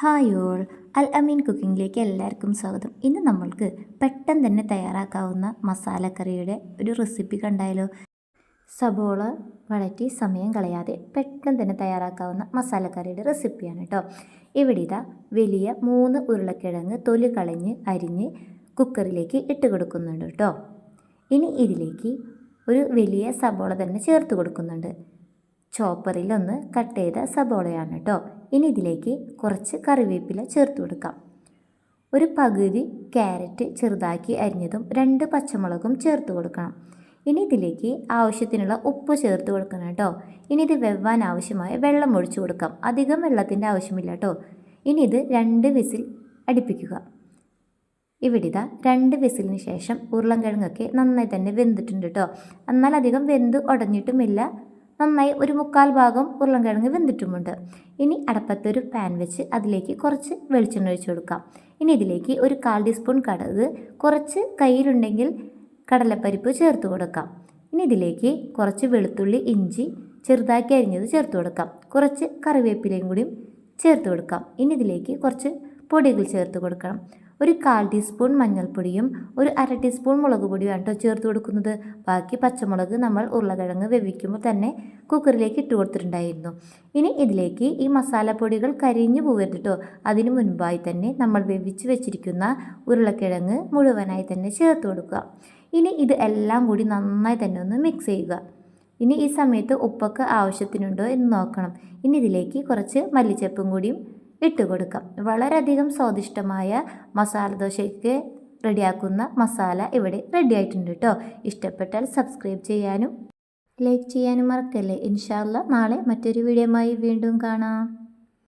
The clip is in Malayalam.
Hi all. അൽ അമീൻ കുക്കിങ്ങിലേക്ക് എല്ലാവർക്കും സ്വാഗതം. ഇന്ന് നമ്മൾക്ക് പെട്ടെന്ന് തന്നെ തയ്യാറാക്കാവുന്ന മസാലക്കറിയുടെ ഒരു റെസിപ്പി കണ്ടായാലോ സബോള വഴറ്റി സമയം കളയാതെ പെട്ടെന്ന് തന്നെ തയ്യാറാക്കാവുന്ന മസാലക്കറിയുടെ റെസിപ്പിയാണ് കേട്ടോ. ഇവിടെ ഇതാ വലിയ മൂന്ന് ഉരുളക്കിഴങ്ങ് തൊലി കളഞ്ഞ് അരിഞ്ഞ് കുക്കറിലേക്ക് ഇട്ട് കൊടുക്കുന്നുണ്ട് കേട്ടോ. ഇനി ഇതിലേക്ക് ഒരു വലിയ സബോള തന്നെ ചേർത്ത് കൊടുക്കുന്നുണ്ട്. ചോപ്പറിലൊന്ന് കട്ട് ചെയ്ത സബോളയാണ് കേട്ടോ. ഇനി ഇതിലേക്ക് കുറച്ച് കറിവേപ്പില ചേർത്ത് കൊടുക്കാം. ഒരു പകുതി ക്യാരറ്റ് ചെറുതാക്കി അരിഞ്ഞതും രണ്ട് പച്ചമുളകും ചേർത്ത് കൊടുക്കണം. ഇനി ഇതിലേക്ക് ആവശ്യത്തിനുള്ള ഉപ്പ് ചേർത്ത് കൊടുക്കണം കേട്ടോ. ഇനി ഇത് വെവ്വാൻ ആവശ്യമായ വെള്ളം ഒഴിച്ചു കൊടുക്കാം. അധികം വെള്ളത്തിന്റെ ആവശ്യമില്ല കേട്ടോ. ഇനി ഇത് രണ്ട് വിസിൽ അടുപ്പിക്കുക. ഇവിടെ ഇതാ രണ്ട് വിസിലിന് ശേഷം ഉരുളൻകിഴങ്ങൊക്കെ നന്നായി തന്നെ വെന്തിട്ടുണ്ട് കേട്ടോ. എന്നാൽ അധികം വെന്ത് ഉടഞ്ഞിട്ടുമില്ല. നന്നായി ഒരു മുക്കാൽ ഭാഗം ഉരുളൻകിഴങ്ങ് വെന്തിട്ടുമുണ്ട്. ഇനി അടപ്പത്തൊരു പാൻ വെച്ച് അതിലേക്ക് കുറച്ച് വെളിച്ചെണ്ണ ഒഴിച്ചു കൊടുക്കാം. ഇനി ഇതിലേക്ക് ഒരു കാൽ ടീസ്പൂൺ കടുക് കുറച്ച് കയ്യിലുണ്ടെങ്കിൽ കടലപ്പരിപ്പ് ചേർത്ത് കൊടുക്കാം. ഇനി ഇതിലേക്ക് കുറച്ച് വെളുത്തുള്ളി ഇഞ്ചി ചെറുതാക്കി അരിഞ്ഞത് ചേർത്ത് കൊടുക്കാം. കുറച്ച് കറിവേപ്പിലയും കൂടിയും ചേർത്ത് കൊടുക്കാം. ഇനി ഇതിലേക്ക് കുറച്ച് പൊടികൾ ചേർത്ത് കൊടുക്കണം. ഒരു കാൽ ടീസ്പൂൺ മഞ്ഞൾപ്പൊടിയും ഒരു അര ടീസ്പൂൺ മുളക് പൊടിയും കേട്ടോ ചേർത്ത് കൊടുക്കുന്നത്. ബാക്കി പച്ചമുളക് നമ്മൾ ഉരുളക്കിഴങ്ങ് വേവിക്കുമ്പോൾ തന്നെ കുക്കറിലേക്ക് ഇട്ട് കൊടുത്തിട്ടുണ്ടായിരുന്നു. ഇനി ഇതിലേക്ക് ഈ മസാലപ്പൊടികൾ കരിഞ്ഞു പോകരുത് കേട്ടോ. അതിനു മുൻപായി തന്നെ നമ്മൾ വേവിച്ച് വെച്ചിരിക്കുന്ന ഉരുളക്കിഴങ്ങ് മുഴുവനായി തന്നെ ചേർത്ത് കൊടുക്കുക. ഇനി ഇത് എല്ലാം കൂടി നന്നായി തന്നെ ഒന്ന് മിക്സ് ചെയ്യുക. ഇനി ഈ സമയത്ത് ഉപ്പൊക്കെ ആവശ്യത്തിനുണ്ടോ എന്ന് നോക്കണം. ഇനി ഇതിലേക്ക് കുറച്ച് മല്ലിച്ചപ്പും കൂടിയും ഇട്ട് കൊടുക്കാം. വളരെയധികം സ്വാദിഷ്ടമായ മസാല ദോശയ്ക്ക് റെഡിയാക്കുന്ന മസാല ഇവിടെ റെഡി ആയിട്ടുണ്ട് കേട്ടോ ഇഷ്ടപ്പെട്ടാൽ സബ്സ്ക്രൈബ് ചെയ്യാനും ലൈക്ക് ചെയ്യാനും മറക്കല്ലേ. ഇൻഷാല്ല നാളെ മറ്റൊരു വീഡിയോയുമായി വീണ്ടും കാണാം.